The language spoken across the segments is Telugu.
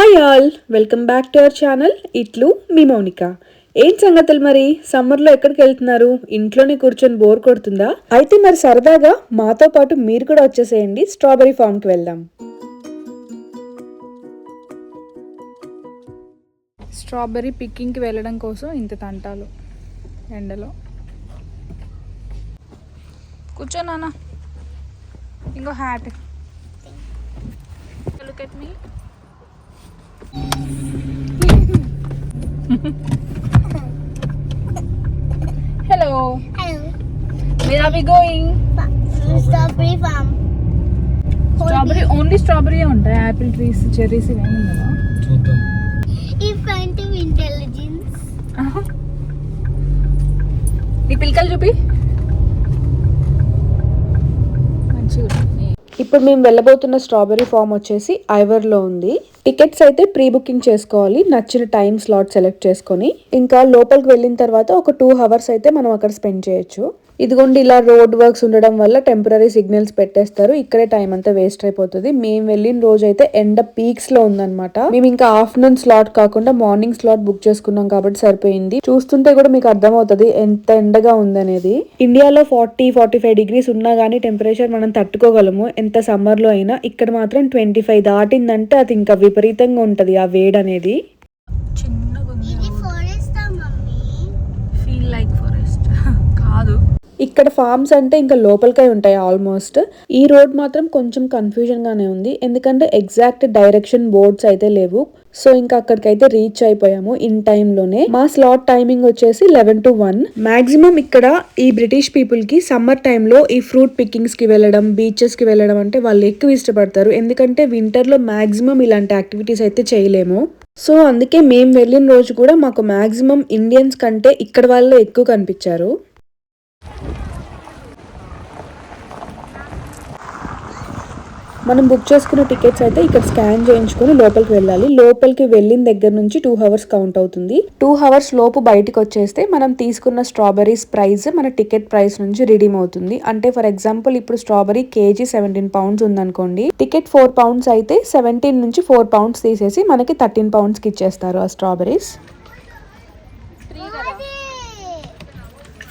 Hi all welcome back to our channel ఇట్లు మీ మౌనిక ఏం సంగతులు మరి? సమ్మర్లో ఎక్కడికి వెళ్తున్నారు? ఇంట్లోనే కూర్చొని బోర్ కొడుతుందా? అయితే మరి సరదాగా మాతో పాటు మీరు కూడా వచ్చేసేయండి స్ట్రాబెరీ ఫామ్కి వెళ్దాం. స్ట్రాబెర్రీ పికింగ్కి వెళ్ళడం కోసం ఇంత తంటాలు ఎండలో. కూర్చో నాన్న. ఇంకో hat look at me hello Hello. Where are we going Strawberry farm. Strawberry only strawberry ఉంటాయి యాపిల్ ట్రీస్ చెర్రీస్ ఇవేమి ఉండవా చూద్దాం intelligence. ఆహా. నీ పిలకలు చూపి ఇప్పుడు మేము వెళ్ళబోతున్న స్ట్రాబెరీ ఫామ్ వచ్చేసి ఐవర్లో ఉంది. టికెట్స్ అయితే ప్రీ బుకింగ్ చేసుకోవాలి. నచ్చిన టైం స్లాట్ సెలెక్ట్ చేసుకొని. ఇంకా లోపలికి వెళ్ళిన తర్వాత ఒక టూ అవర్స్ అయితే మనం అక్కడ స్పెండ్ చేయొచ్చు. ఇదిగోండి ఇలా రోడ్ వర్క్స్ ఉండడం వల్ల టెంపరీ సిగ్నల్స్ పెట్టేస్తారు. ఇక్కడే టైం అంతా వేస్ట్ అయిపోతుంది. మేము వెళ్ళిన రోజు అయితే ఎండ పీక్స్లో ఉందన్నమాట. మేము ఇంకా ఆఫ్టర్నూన్ స్లాట్ కాకుండా మార్నింగ్ స్లాట్ బుక్ చేసుకున్నాం కాబట్టి సరిపోయింది. చూస్తుంటే కూడా మీకు అర్థమవుతుంది ఎంత ఎండగా ఉందనేది. ఇండియాలో ఫార్టీ ఫార్టీ ఫైవ్ డిగ్రీస్ ఉన్నా గానీ టెంపరేచర్ మనం తట్టుకోగలము. ఎంత సమ్మర్లో అయినా ఇక్కడ మాత్రం ట్వంటీ ఫైవ్ దాటిందంటే అది ఇంకా విపరీతంగా ఉంటది ఆ వేడి అనేది చిన్నగా ఉంది ఇది forest ఆ మమ్మీ? ఫీల్ లైక్ ఫారెస్ట్ కాదు. ఇక్కడ ఫార్మ్స్ అంటే ఇంకా లోపలికై ఉంటాయి ఆల్మోస్ట్ ఈ రోడ్ మాత్రం కొంచెం కన్ఫ్యూజన్ గానే ఉంది. ఎందుకంటే ఎగ్జాక్ట్ డైరెక్షన్ బోర్డ్స్ అయితే లేవు. సో ఇంకా అక్కడికైతే రీచ్ అయిపోయాము ఇన్లోనే. మా స్లాట్ టైమింగ్ వచ్చేసి లెవెన్ టు వన్ మాక్సిమం ఇక్కడ ఈ బ్రిటిష్ పీపుల్కి సమ్మర్ టైంలో ఈ ఫ్రూట్ పికింగ్స్కి వెళ్ళడం బీచెస్కి వెళ్ళడం అంటే వాళ్ళు ఎక్కువ ఇష్టపడతారు. ఎందుకంటే వింటర్లో మాక్సిమం ఇలాంటి యాక్టివిటీస్ అయితే చేయలేము. సో అందుకే మేము వెళ్ళిన రోజు కూడా మాకు మాక్సిమం ఇండియన్స్ కంటే ఇక్కడ వాళ్ళే ఎక్కువ కనిపించారు. మనం బుక్ చేసుకున్న టికెట్స్ అయితే ఇక్కడ స్కాన్ చేయించుకొని లోపలికి వెళ్ళాలి. లోపలికి వెళ్ళిన దగ్గర నుంచి టూ అవర్స్ కౌంట్ అవుతుంది. టూ అవర్స్ లోపు బయటకు వచ్చేస్తే మనం తీసుకున్న స్ట్రాబెరీస్ ప్రైస్ మన టికెట్ ప్రైస్ నుంచి రిడీమ్ అవుతుంది. అంటే ఫర్ ఎగ్జాంపుల్ ఇప్పుడు స్ట్రాబెరీ కేజీ సెవెంటీన్ పౌండ్స్ ఉందనుకోండి. టికెట్ ఫోర్ పౌండ్స్ అయితే సెవెంటీన్ నుంచి ఫోర్ పౌండ్స్ తీసేసి మనకి థర్టీన్ పౌండ్స్కి ఇచ్చేస్తారు ఆ స్ట్రాబెరీస్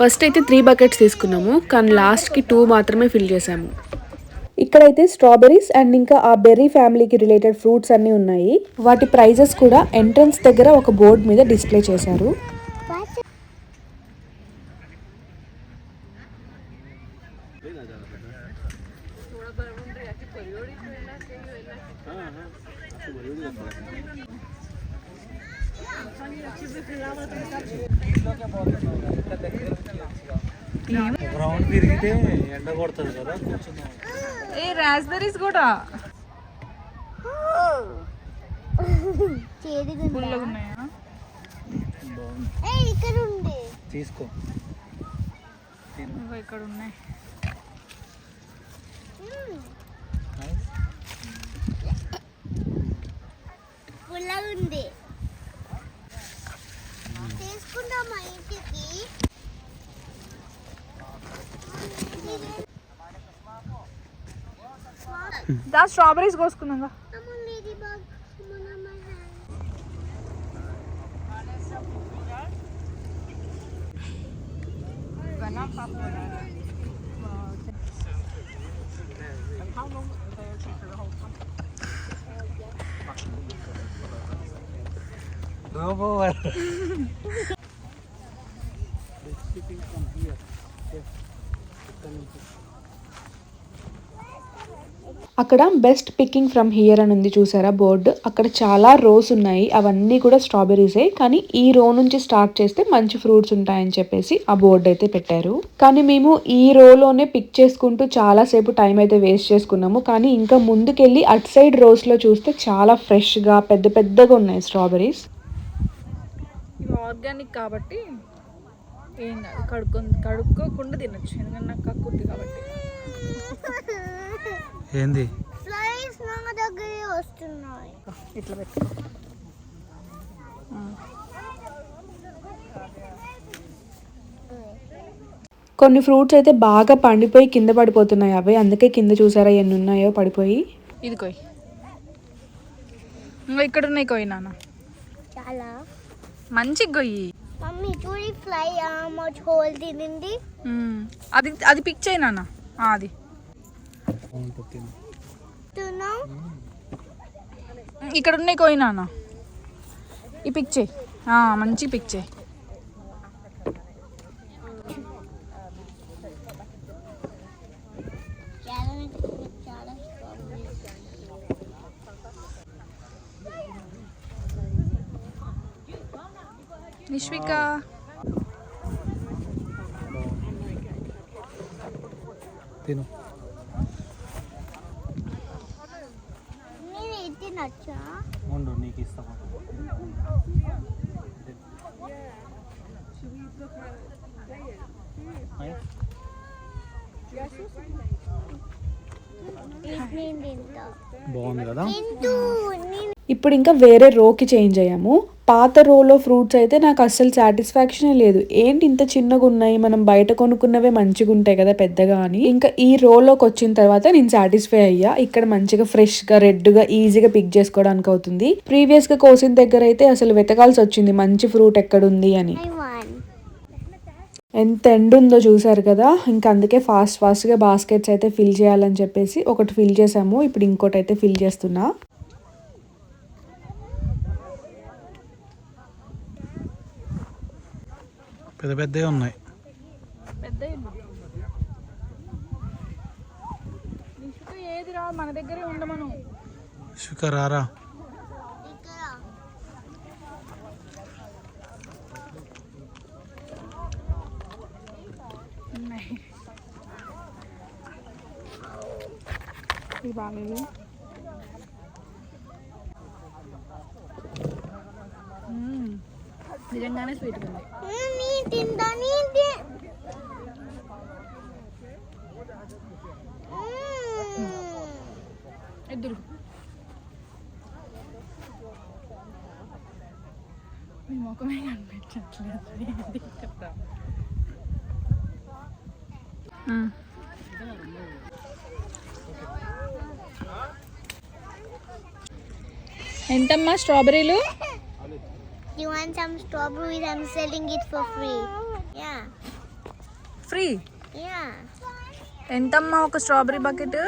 ఫస్ట్ అయితే త్రీ బకెట్స్ తీసుకున్నాము. కానీ లాస్ట్కి టూ మాత్రమే ఫిల్ చేసాము ఇక్కడైతే స్ట్రాబెరీస్ అండ్ ఇంకా ఆ బెర్రీ ఫ్యామిలీకి రిలేటెడ్ ఫ్రూట్స్ అన్నీ ఉన్నాయి. వాటి ప్రైజెస్ కూడా ఎంట్రన్స్ దగ్గర ఒక బోర్డు మీద డిస్ప్లే చేశారు. రౌండ్ తిరిగితే ఎండ కొడుతుంది కదా కూర్చున్నాం. ఏ రాస్బెర్రీస్ కూడా? పుల్లగా ఉన్నాయా ఇక్కడ ఉంది తీసుకో. ఇక్కడ ఉన్నాయి పుల్లగా ఉంది ఇంటికి. దా స్ట్రాబెరీస్ కోసుకుందాం దా. అమ్మ మేరీ బాగ్ మన అక్కడ బెస్ట్ పికింగ్ ఫ్రమ్ హియర్ అని ఉంది చూసారా బోర్డు అక్కడ చాలా రోస్ ఉన్నాయి. అవన్నీ కూడా స్ట్రాబెరీసే కానీ ఈ రో నుంచి స్టార్ట్ చేస్తే మంచి ఫ్రూట్స్ ఉంటాయని చెప్పేసి ఆ బోర్డు అయితే పెట్టారు. కానీ మేము ఈ రోలోనే పిక్ చేసుకుంటూ చాలా సేపు టైం అయితే వేస్ట్ చేసుకున్నాము. కానీ ఇంకా ముందుకెళ్ళి అట్ సైడ్ రోస్లో చూస్తే చాలా ఫ్రెష్గా పెద్ద పెద్దగా ఉన్నాయి స్ట్రాబెరీస్ ఆర్గానిక్ కాబట్టి ఏం కాదు కడుక్కో కడుక్కోకుండా తినొచ్చు. ఎందుకంటే నాకు కక్కుద్ది కాబట్టి. ఏంది? ఫ్లైస్ నా దగ్గరే వస్తున్నాయి. ఇట్లా పెట్టుకో కొన్ని ఫ్రూట్స్ అయితే బాగా పండిపోయి కింద పడిపోతున్నాయి అవి అందుకే కింద చూసారా ఎన్ని ఉన్నాయో పడిపోయి. ఇది కొయ్. ఇంకా ఇక్కడ ఉన్నాయి కొయ్యి నాన్న. చాలా. మంచిగా కొయ్యి మమ్మీ చూడి ఫ్లై మచ్ హోల్ తినింది. మ్మ్. అది అది పిక్ చేయి నాన్న. ఆ, అది. ఇక్కడ ఉన్నాయి కొయ్యి నాన్న. ఈ పిక్ చేయి. మంచి పిక్ చేయి చాలా చాలా strawberries. నిష్విక తిను నేను ఇది తినొచ్చా? ఉండు నీకు తింటా. బాగుంది కదా? ఇప్పుడు ఇంకా వేరే రోకి చేంజ్ అయ్యాము. పాత రోలో ఫ్రూట్స్ అయితే నాకు అస్సలు సాటిస్ఫాక్షన్ లేదు. ఏంటి ఇంత చిన్నగా ఉన్నాయి? మనం బయట కొనుక్కున్నవే మంచిగా ఉంటాయి కదా పెద్దగా అని. ఇంకా ఈ రోలోకి వచ్చిన తర్వాత నేను సాటిస్ఫై అయ్యా. ఇక్కడ మంచిగా ఫ్రెష్గా రెడ్గా ఈజీగా పిక్ చేసుకోవడానికి అవుతుంది. ప్రీవియస్గా కోసిన దగ్గర అయితే అసలు వెతకాల్సి వచ్చింది. మంచి ఫ్రూట్ ఎక్కడుంది అని. ఎంత ఎండ్ ఉందో చూసారు కదా. ఇంకా అందుకే ఫాస్ట్ ఫాస్ట్గా బాస్కెట్స్ అయితే ఫిల్ చేయాలని చెప్పేసి ఒకటి ఫిల్ చేసాము ఇప్పుడు ఇంకోటి అయితే ఫిల్ చేస్తున్నా. పెద్ద పెద్దవి ఉన్నాయి పెద్ద నిష్విక ఏది రా మన దగ్గరే ఉండమను శుకర్ రారా ఇక్కడ ఉన్నాయి ఇది బాగాలేదు మ్మ్. నిజంగానే స్వీట్గా ఉంది నీ తింటా నీ తి- మ్మ్. ఇద్దరు మీ ముఖమే కనిపించట్లేదు ఎంతమ్మా స్ట్రాబెరీలు You want some strawberries? I'm selling it for free. Yeah. Free Yeah. ఎంతమ్మా ఒక strawberry bucket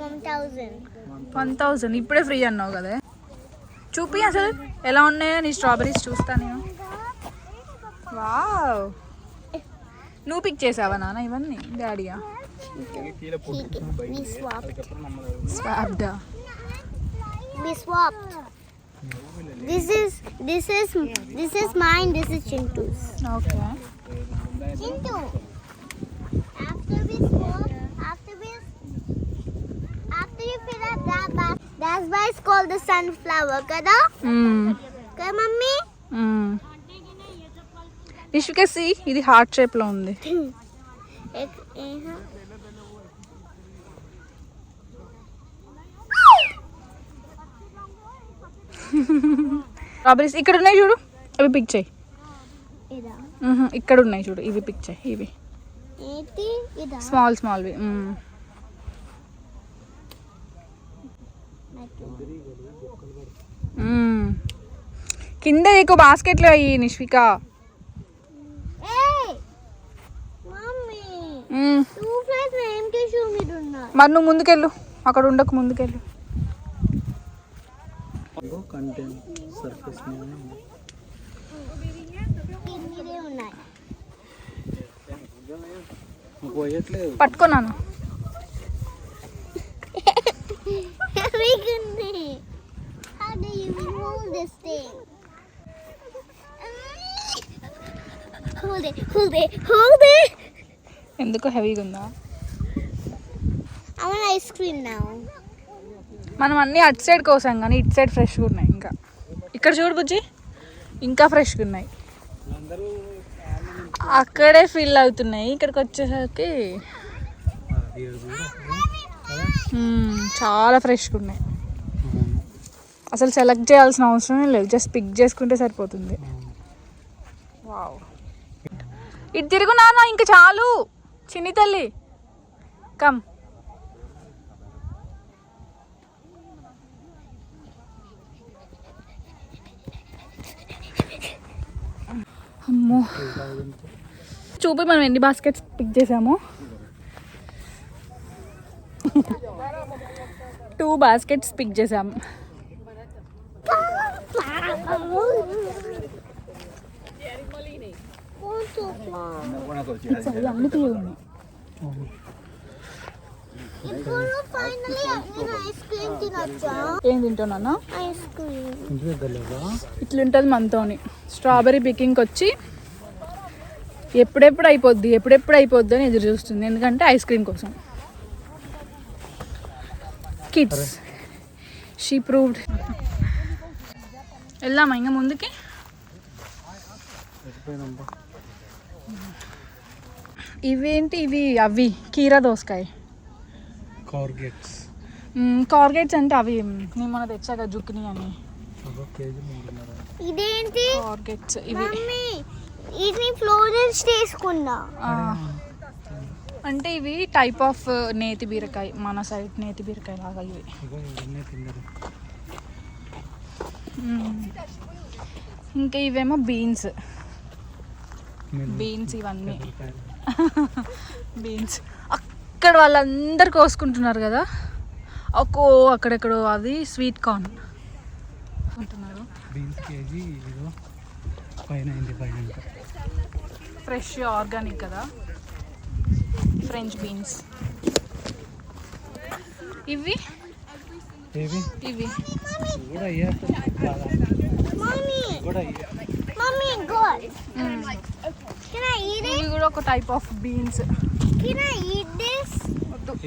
One thousand. One thousand ఇప్పుడే ఫ్రీ అన్నావు కదా చూపి అసలు ఎలా ఉన్నాయో నీ స్ట్రాబెరీస్ చూస్తా నేను వావ్ నువ్వు పిక్ చేసావా నాన్న ఇవన్నీ డాడీయా. స్వాబ్డా We swapped. This is this is this is mine. This is Chintu's. Okay Chintu. After we swap, after we after you fill up that bag, that's why it's called the sunflower. Kada? Kada, mummy? Nishvika C ఇది హార్ట్ షేప్లో ఉంది. Ek, eh, స్ట్రాబెరీస్ ఇక్కడ ఉన్నాయి చూడు. అవి పిక్ చేయి. ఇక్కడ ఉన్నాయి చూడు. ఇవి పిక్ చేయి. ఇవి. స్మాల్ స్మాల్వి కింద ఎక్కువ బాస్కెట్లో అయ్యి నిష్విక. మరి నువ్వు ముందుకెళ్ళు. అక్కడ ఉండకు ముందుకెళ్ళు. పట్టుకున్నాను ఎందుకు హెవీగా ఉందా? cream now. మనం అన్నీ అటు సైడ్ కోసాం కానీ ఇటు సైడ్ ఫ్రెష్గా ఉన్నాయి ఇంకా. ఇక్కడ చూడు బుజ్జి ఇంకా ఫ్రెష్గా ఉన్నాయి. అక్కడే ఫిల్ అవుతున్నాయి. ఇక్కడికి వచ్చేసరికి చాలా ఫ్రెష్గా ఉన్నాయి. అసలు సెలెక్ట్ చేయాల్సిన అవసరమే లేదు. జస్ట్ పిక్ చేసుకుంటే సరిపోతుంది. వావ్. ఇటు తిరుగు నాన్న ఇంకా చాలు. చిన్ని తల్లి కమ్. అమ్మో. చూపి మనం ఎన్ని బాస్కెట్స్ పిక్ చేసాము. టూ బాస్కెట్స్ పిక్ చేసాం. అన్నీ ఏం తింటున్నా ఇట్లుంటుంది మనతోని. స్ట్రాబెర్రీ పికింగ్కి వచ్చి ఎప్పుడెప్పుడు అయిపోద్ది ఎప్పుడెప్పుడు అయిపోద్ది అని ఎదురు చూస్తుంది. ఎందుకంటే ఐస్ క్రీమ్ కోసం. కిడ్స్ షీ ప్రూవ్డ్ వెళ్దామా ఇంకా ముందుకి? ఇవేంటి? ఇవి అవి కీరా దోసకాయ. కార్గెట్స్. కార్గేట్స్ అంటే అవి నేను మొన్న తెచ్చాక జుక్ని అని. ఇదేంటి? కార్గేట్స్ ఇవి. మమ్మీ ఇది ఫ్లోరెన్స్ చేసుకున్నా అంటే ఇవి టైప్ ఆఫ్ నేతి బీరకాయ మన సైడ్ నేతి బీరకాయ లాగా ఇవి. ఇంకా ఇవేమో బీన్స్. బీన్స్ ఇవన్నీ. బీన్స్ అక్కడ వాళ్ళందరు కోసుకుంటున్నారు కదా? ఒక్కో అక్కడెక్కడో అది స్వీట్ కార్న్ అంటున్నారు. Beans KG. ఫ్రెష్ ఆర్గానిక్ కదా? ఫ్రెంచ్ బీన్స్ ఇవి? ఇవి ఇవి. కూడా ఇవి కూడా ఒక టైప్ ఆఫ్ బీన్స్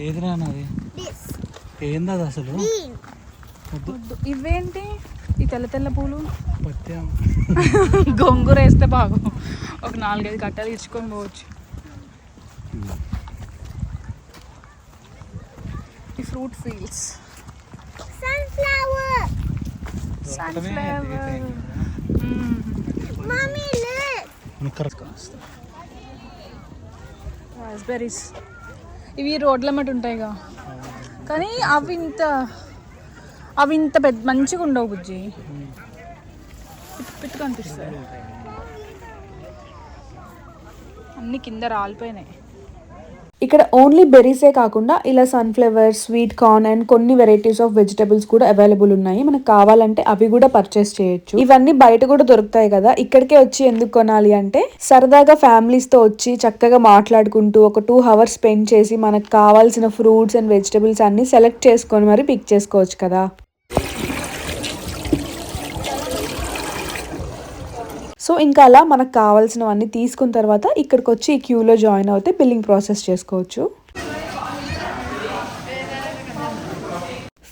ఏది రానది దిస్ ఏంది అది అసలు? ఇవేంటి? ఈ తెల్ల తెల్ల పూలు? గొంగూర వేస్తే బాగు. ఒక నాలుగైదు కట్టలు ఇచ్చుకొని పోవచ్చు. ఈ fruit fields sunflower sunflower mummy look raspberries ఇవి రోడ్ల మటు ఉంటాయిగా. కానీ అవి ఇంత అవి ఇంత పెద్ద మంచిగా ఉండవు బుజ్జి. పిట్టు అనిపిస్తుంది కనిపిస్తాయి అన్ని కింద రాలిపోయినాయి. ఇక్కడ ఓన్లీ బెర్రీసే కాకుండా ఇలా సన్ఫ్లవర్ స్వీట్ కార్న్ అండ్ కొన్ని వెరైటీస్ ఆఫ్ వెజిటబుల్స్ కూడా అవైలబుల్ ఉన్నాయి. మనకు కావాలంటే అవి కూడా పర్చేస్ చేయొచ్చు. ఇవన్నీ బయట కూడా దొరుకుతాయి కదా. ఇక్కడికే వచ్చి ఎందుకు కొనాలి అంటే సరదాగా ఫ్యామిలీస్తో వచ్చి చక్కగా మాట్లాడుకుంటూ ఒక టూ అవర్స్ స్పెండ్ చేసి మనకు కావాల్సిన ఫ్రూట్స్ అండ్ వెజిటబుల్స్ అన్ని సెలెక్ట్ చేసుకొని మరి పిక్ చేసుకోవచ్చు కదా. సో ఇంకా అలా మనకు కావాల్సినవన్నీ తీసుకున్న తర్వాత ఇక్కడికి వచ్చి ఈ క్యూలో జాయిన్ అవుతే బిల్లింగ్ ప్రాసెస్ చేసుకోవచ్చు.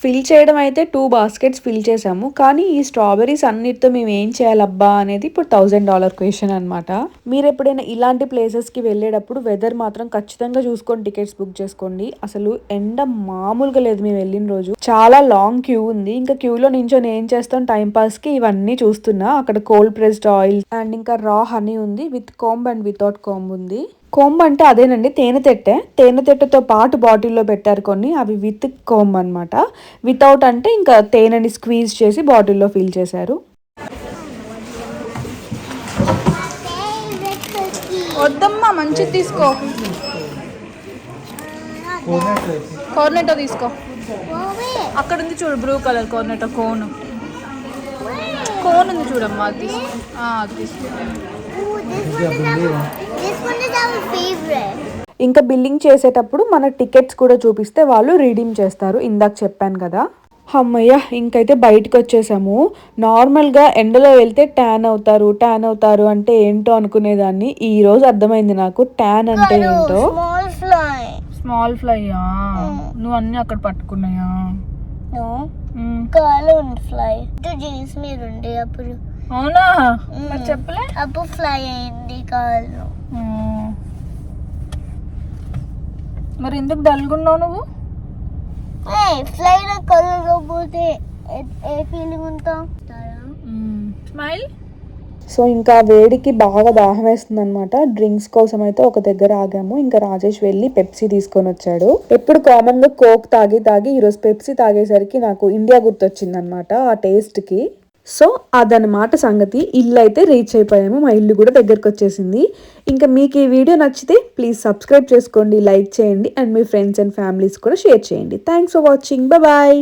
ఫిల్ చేయడం అయితే టూ బాస్కెట్స్ ఫిల్ చేసాము కానీ ఈ స్ట్రాబెరీస్ అన్నిటితో మేము ఏం చేయాలబ్బా అనేది ఇప్పుడు థౌజండ్ డాలర్ క్వశ్చన్ అనమాట మీరు ఎప్పుడైనా ఇలాంటి ప్లేసెస్కి వెళ్ళేటప్పుడు వెదర్ మాత్రం ఖచ్చితంగా చూసుకొని టికెట్స్ బుక్ చేసుకోండి. అసలు ఎండ మామూలుగా లేదు మేము వెళ్ళిన రోజు. చాలా లాంగ్ క్యూ ఉంది. ఇంకా క్యూలో నించొని ఏం చేస్తాం? టైం పాస్కి ఇవన్నీ చూస్తున్నా. అక్కడ కోల్డ్ ప్రెస్డ్ ఆయిల్ అండ్ ఇంకా రా హనీ ఉంది. With comb and without comb ఉంది. కోంబ్ అంటే అదేనండి తేనె తెట్టె. తేనె తెట్టెతో పాటు బాటిల్లో పెట్టారు కొన్ని అవి విత్ కోంబ్ అన్నమాట. వితౌట్ అంటే ఇంకా తేనెని స్క్వీజ్ చేసి బాటిల్లో ఫిల్ చేశారు. వద్దమ్మా మంచిది తీసుకో. కార్నెటో తీసుకో. అక్కడ ఉంది చూడు blue colour Cornetto cone. Cone ఉంది చూడమ్మా అది తీసుకో. ఆ, అది తీసుకో. ఇంకా బిల్లింగ్ చేసేటప్పుడు మన టికెట్స్ కూడా చూపిస్తే వాళ్ళు రీడీమ్ చేస్తారు. ఇందాక చెప్పాను కదా. అమ్మయ్య ఇంకైతే బయటకు వచ్చేసాము. నార్మల్గా ఎండలో వెళ్తే ట్యాన్ అవుతారు ట్యాన్ అవుతారు అంటే ఏంటో అనుకునేదాన్ని. ఈ రోజు అర్థమైంది నాకు. ట్యాన్ అంటే ఏంటో? Small fly. స్మాల్ ఫ్లైయా నువ్వు అన్ని అక్కడ పట్టుకున్నాయా? ఫ్లై అప్పుడు అవునా? మరి చెప్పలే? అప్పుడు ఫ్లై అయింది కాలు. మ్మ్. మరి ఎందుకు డల్గున్నావు నువ్వు? ఫ్లై నా కళ్ళు పోతే ఏ- ఏ ఫీలింగ్ ఉంటా? స్మైల్? సో ఇంకా వేడికి బాగా దాహం వేస్తుంది అనమాట డ్రింక్స్ కోసం అయితే ఒక దగ్గర ఆగాము. ఇంకా రాజేష్ వెళ్ళి పెప్సీ తీసుకొని వచ్చాడు. ఎప్పుడు కామన్గా కోక్ తాగి తాగి ఈరోజు పెప్సీ తాగేసరికి నాకు ఇండియా గుర్తొచ్చింది అనమాట ఆ టేస్ట్కి. సో అదనమాట సంగతి ఇల్లు అయితే రీచ్ అయిపోయాము మా ఇల్లు కూడా దగ్గరకు వచ్చేసింది ఇంకా మీకు ఈ వీడియో నచ్చితే ప్లీజ్ సబ్స్క్రైబ్ చేసుకోండి లైక్ చేయండి అండ్ మీ ఫ్రెండ్స్ అండ్ ఫ్యామిలీస్ కూడా షేర్ చేయండి. Thanks for watching. బాయ్.